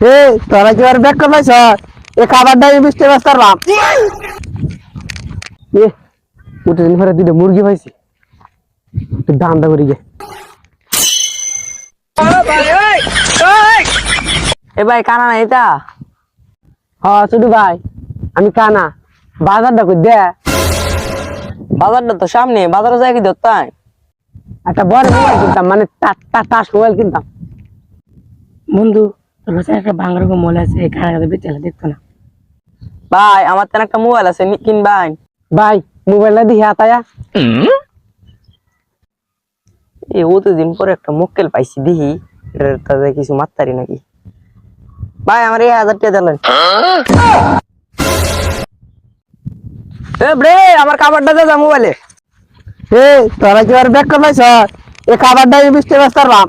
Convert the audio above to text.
এ তোরা কি আর ব্যাক করবাইছ এ খাবারটা আমি বৃষ্টি ব্যস্ত পারলাম এ মুরগি পাইছি। একটু দামটা করি ভাই, কানা না এটা হ ভাই, আমি কানা। বাজারটা কই দে? বাজারটা তো সামনে, বাজারে যাই কি ধরতাম একটা বড় মোবাইল কিনতাম মানে টাচ মোবাইল কিনতাম। বন্ধু তোর কাছে একটা বাংলার মোল আছে এই কানাকাতে বেচালে দেখতো না ভাই আমার তেন একটা মোবাইল আছে নি- কিনবাই ভাই মোবাইলটা দিয়ে হাতায়া এই ও তো দিন পরে একটা মক্কেল পাইছি দেখি এটার তাদের কিছু মাত্তারি নাকি ভাই আমার এই হাজার টাকা দিলেন এ bre আমার খাবারটা দে যা মোবাইলে এ তোরা কি আর ব্যাক করবাইছ এ খাবারটা আমি বৃষ্টি ব্যস্ত পারলাম